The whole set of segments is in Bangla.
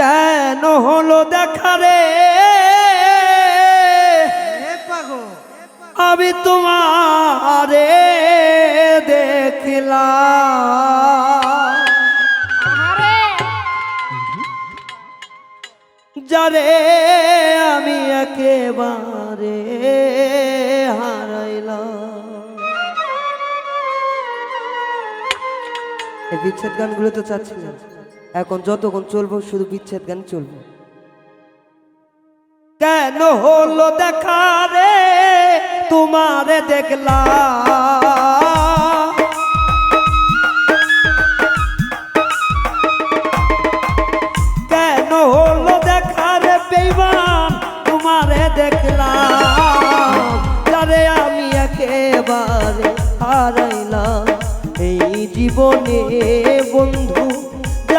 কেন হলো দেখা রে? এ পাগো আমি তোমারে দেখলাম। যারে আমি একেবারে হারাইলাম। এই বিচ্ছেদ গানগুলো তো চাচ্ছিলাম। এখন যতক্ষণ চলবো, শুধু বিচ্ছেদ গান চলবো। কেন হলো দেখা রে? তোমারে দেখলাম। কেন হলো দেখা রে বেইমান? তোমারে দেখলাম। যারে আমি একেবারে হারাইলাম। এই জীবনে বন্ধু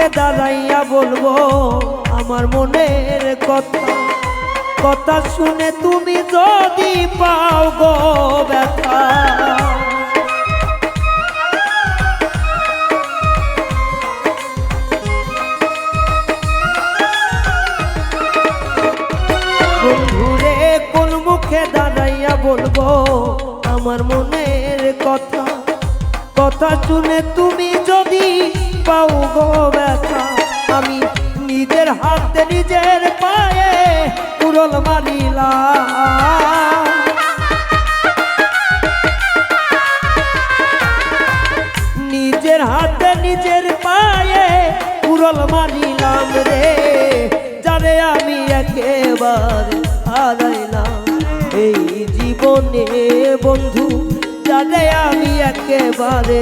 মুখে দাঁড়াইয়া বলব, আমার মনের কথা। কথা শুনে তুমি যদি পাও গো ব্যথা। বন্ধুরে কোন মুখে দাঁড়াইয়া বলব, আমার মনের কথা। কথা শুনে তুমি যদি পাও গো ব্যথা। আমি নিজের হাতে, নিজের পায়ে উড়ল মারিলাম নিজের হাতে, নিজের পায়ে উড়ল মারিলাম রে। যারে আমি একেবারে হারাইলাম। এই জীবনে বন্ধু, যারে আমি একেবারে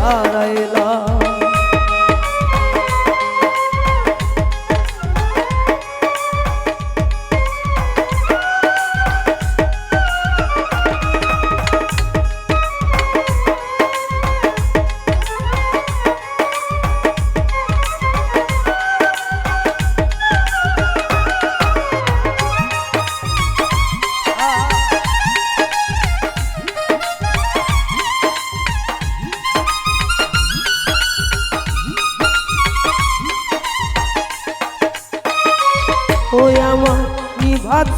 হারাইলাম।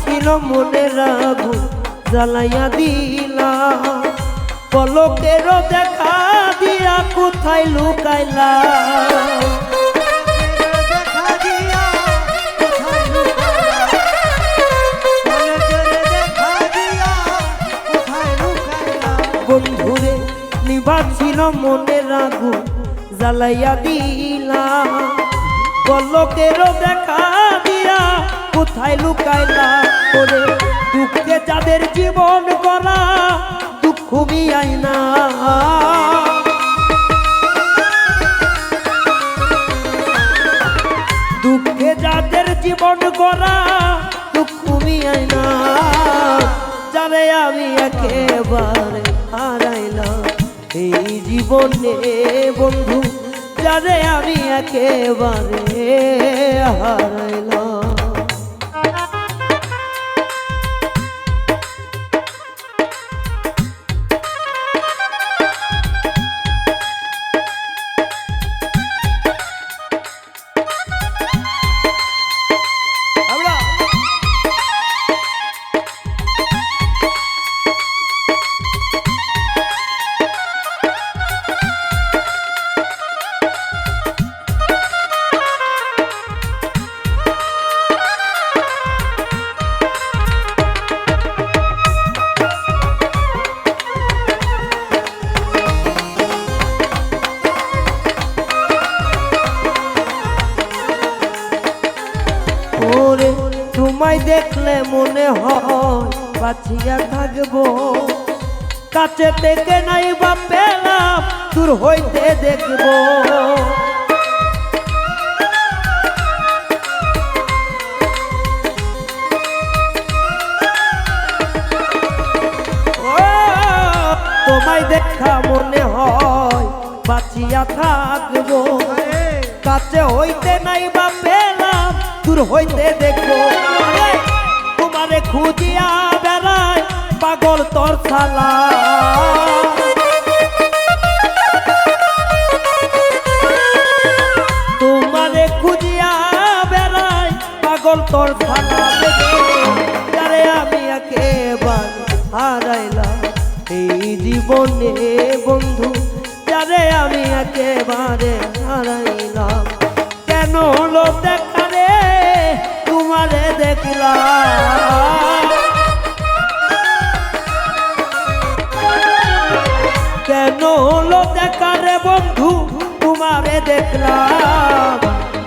ছিল মনের আগুন জ্বালাইয়া দিলা। পলকেরও দেখা দিয়া কোথায় লুকাইলা? বন্ধুরে নিভাত ছিল মনের আগুন জ্বালাইয়া দিলা। পলকেরও দেখা কোথায় লুকাইলা? ওরে, দুঃখে যাদের জীবন করা দুঃখ মিয়াই না দুঃখে যাদের জীবন গড়া দুঃখ মিয়াই না যারে আমি একেবারে হারাইলাম, এই জীবনে বন্ধু, যারে আমি একেবারে হারাইলাম। তোমায় দেখলে মনে হয় বাঁচিয়া থাকব। কাছে থেকে নাই বা পেলাম দূর হইতে দেখব। তোমায় দেখা মনে হয় বাঁচিয়া থাকব। কাছে হইতে নাই বা পেলাম দূর হইতে দেখব। তোমারে খুঁজিয়া বেড়ায় পাগল তোর শালা। তোমারে খুঁজিয়া বেড়ায় পাগল তোর শালা। যারে আমি একেবার হারাইলাম এই জীবনে, বন্ধু, যারে আমি একেবারে হারাইলাম। কেন হলো দেখা দেখলাম। কেন হলো দেখা রে বন্ধু, তোমারে দেখলাম।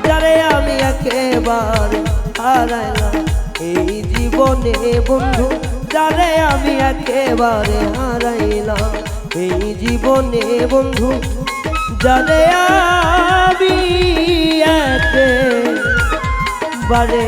যারে আমি একেবারে হারাইলাম। এই জীবনে বন্ধু, যারে আমি একেবারে হারাইলাম। এই জীবনে বন্ধু, যারে আমি একেবারে